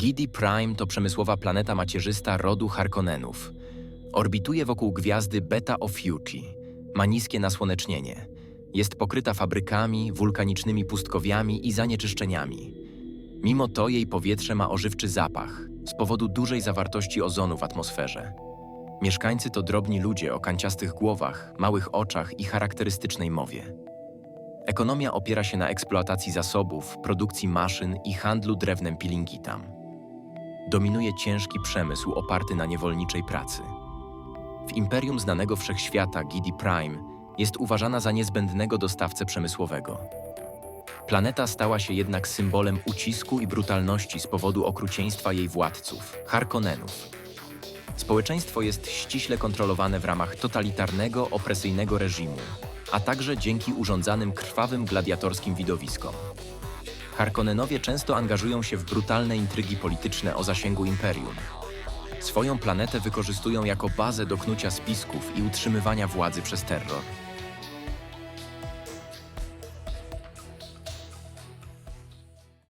Gidi Prime to przemysłowa planeta macierzysta rodu Harkonnenów. Orbituje wokół gwiazdy Beta Ophiuchi. Ma niskie nasłonecznienie. Jest pokryta fabrykami, wulkanicznymi pustkowiami i zanieczyszczeniami. Mimo to jej powietrze ma ożywczy zapach z powodu dużej zawartości ozonu w atmosferze. Mieszkańcy to drobni ludzie o kanciastych głowach, małych oczach i charakterystycznej mowie. Ekonomia opiera się na eksploatacji zasobów, produkcji maszyn i handlu drewnem pilingitam. Dominuje ciężki przemysł oparty na niewolniczej pracy. W imperium znanego wszechświata Gidi Prime jest uważana za niezbędnego dostawcę przemysłowego. Planeta stała się jednak symbolem ucisku i brutalności z powodu okrucieństwa jej władców, Harkonnenów. Społeczeństwo jest ściśle kontrolowane w ramach totalitarnego, opresyjnego reżimu, a także dzięki urządzanym krwawym gladiatorskim widowiskom. Harkonnenowie często angażują się w brutalne intrygi polityczne o zasięgu imperium. Swoją planetę wykorzystują jako bazę do knucia spisków i utrzymywania władzy przez terror.